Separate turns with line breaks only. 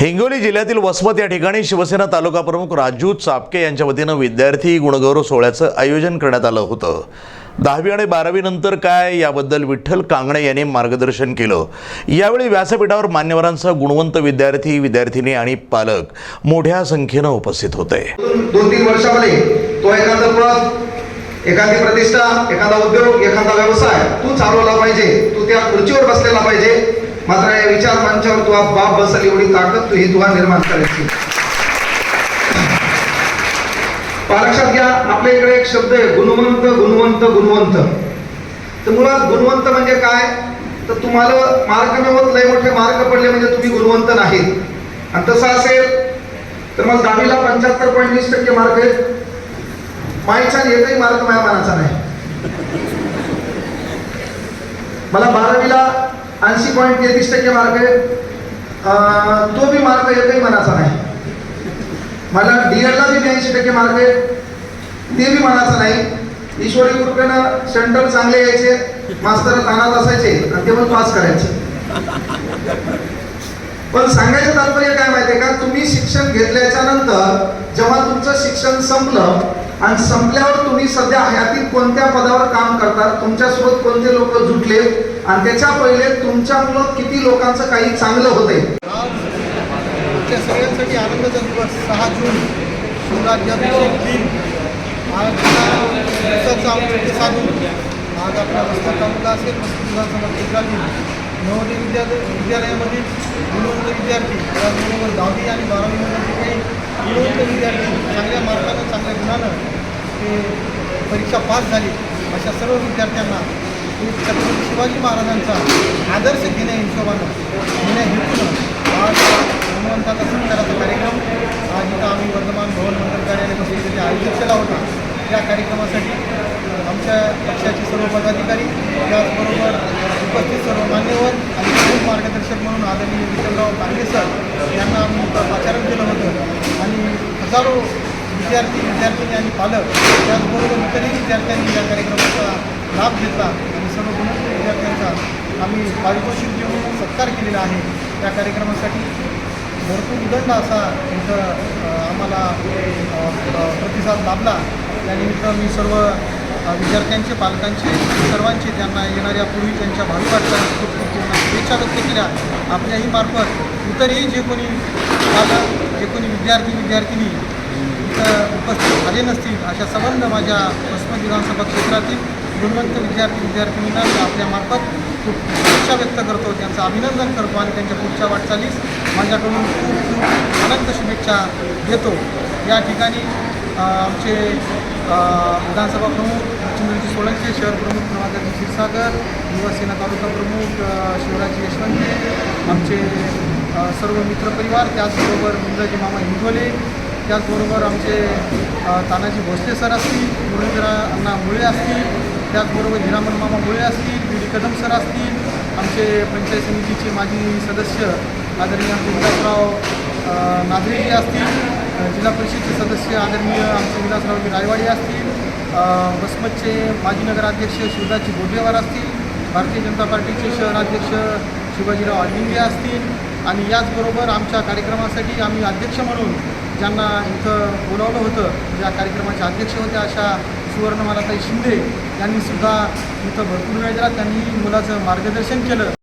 हिंगोली जिल्ह्यातील वसमत या ठिकाणी शिवसेना तालुका प्रमुख राजू चापके यांच्या वतीनं विद्यार्थी गुणगौरव सोहळ्याचं आयोजन करण्यात आलं होतं. दहावी आणि बारावी नंतर काय याबद्दल विठ्ठल कांगणे यांनी मार्गदर्शन केलं? यावेळी व्यासपीठावर मान्यवरांसह गुणवंत विद्यार्थी विद्यार्थिनी आणि पालक मोठ्या संख्येनं उपस्थित होते.
दोन तीन वर्षामध्ये तो एखादा पद एखादी प्रतिष्ठा एखादा उद्योग एखादा व्यवसाय तू चालवला पाहिजे तू त्या खुर्चीवर बसलेला पाहिजे मात्र या विचार मंचावर तुला बाप बसल एवढी ताकद तू ही तुला निर्माण करायची. लक्षात घ्या आपल्या इकडे एक शब्द आहे गुणवंत गुणवंत गुणवंत. तर मुळात गुणवंत म्हणजे काय? तर तुम्हाला मार्क मिळवत लय मोठे मार्क पडले म्हणजे तुम्ही गुणवंत नाहीत. आणि तसं असेल तर मग दहावीला पंच्याहत्तर पॉईंट वीस टक्के मार्क आहेत. माईचा एकही मार्क माझ्या मनाचा नाही मला बारावीला ऐंशी पॉईंट तेहतीस टक्के मार्क आहे. तो बी मार्क एकही मनाचा नाही. मला डी एडला बी ब्याऐंशी टक्के मार्क आहे. ते बी मनाचा नाही. ईश्वरी कृपेनं सेंटर चांगले यायचे मास्तर तानात असायचे आणि ते पण पास करायचे. पण सांगायचं तात्पर्य काय माहितीये का? तुम्ही शिक्षण घेतल्याच्या नंतर जेव्हा तुमचं शिक्षण संपलं आणि संपल्यावर तुम्ही सध्या हयातीत कोणत्या पदावर काम करतात? तुमच्यासोबत कोणते लोक जुटले? आणि त्याच्या पहिले तुमच्यामुळं किती लोकांचं काही चांगलं होते
आमच्या सगळ्यांसाठी आनंदाचा दिवस सहा जून शिवराज्याभिषेक दिन. आज औचित्य साधून. आज आपला तालुका असेल विधानसभा नवोदय विद्यालय विद्यालयामधील गुणवंत विद्यार्थी त्याचबरोबर दहावी आणि बारावीमध्ये जे काही गुणवंत विद्यार्थी चांगल्या मार्कानं चांगल्या गुणानं ते परीक्षा पास झाली अशा सर्व विद्यार्थ्यांना छत्रपती शिवाजी महाराजांचा आदर्श घेण्या हिशोबानं घेण्या हेतूनं आज हनुमंताचा सत्काराचा कार्यक्रम आज इथं आम्ही वर्धमान भवन मंडळ कार्यालयामध्ये इथे आयोजित केला होता. या कार्यक्रमासाठी आमच्या पक्षाचे सर्व पदाधिकारी त्याचबरोबर उपस्थित सर्व मान्यवर आणि प्रमुख मार्गदर्शक म्हणून आदरणीय विठ्ठलराव कांगणे सर यांना आम्ही इथं पाचारण केलं होतं. आणि हजारो विद्यार्थी विद्यार्थिनी आणि पालक त्याचबरोबर इतरही विद्यार्थ्यांनी या कार्यक्रमाचा लाभ घेतला. आणि सर्व प्रमुख विद्यार्थ्यांचा आम्ही पारितोषिक देऊन सत्कार केलेला आहे. त्या कार्यक्रमासाठी भरपूर उदंड असा इथं आम्हाला प्रतिसाद लाभला. त्यानिमित्त मी सर्व विद्यार्थ्यांचे पालकांचे सर्वांचे त्यांना येणाऱ्या पूर्वी त्यांच्या भावी वाटचालीस खूप खूप शुभेच्छा व्यक्त केल्या. आपल्याही मार्फत इतरही जे कोणी पालक जे कोणी विद्यार्थी विद्यार्थिनी इथं उपस्थित झाले नसतील अशा संबंध माझ्या वसमत विधानसभा क्षेत्रातील गुणवंत विद्यार्थी विद्यार्थिनींना मी आपल्यामार्फत खूप शुभेच्छा व्यक्त करतो. त्यांचं अभिनंदन करतो आणि त्यांच्या पुढच्या वाटचालीस माझ्याकडून खूप खूप अनंत शुभेच्छा देतो. या ठिकाणी आमचे विधानसभा प्रमुख लक्ष्मीजी सोळंके शहर प्रमुख नवाजी क्षीरसागर युवासेना तालुका प्रमुख शिवराज यशवंते आमचे सर्व मित्रपरिवार त्याचबरोबर मुंजाजी मामा हिंगोले त्याचबरोबर आमचे तानाजी भोसले सर असतील मुरलीधर अण्णा मुळे असतील त्याचबरोबर हिरामन मामा मुळे असतील बी डी कदम सर असतील आमचे पंचायत समितीचे माजी सदस्य आदरणीय आमचे विलासराव असतील जिल्हा परिषदचे सदस्य आदरणीय आमचे विलासरावजी रायवाडी असतील बसमतचे वसमतचे माजी नगराध्यक्ष शिवदासजी बोधेवार असतील भारतीय जनता पार्टीचे शहराध्यक्ष शिवाजीराव अडलिंगे असतील आणि याचबरोबर आमच्या कार्यक्रमासाठी आम्ही अध्यक्ष म्हणून ज्यांना इथं बोलावलं होतं ज्या कार्यक्रमाचे अध्यक्ष होत्या अशा सुवर्णमालाताई शिंदे यांनीसुद्धा इथं भरपूर वेळ दिला त्यांनी मुलाचं मार्गदर्शन केलं.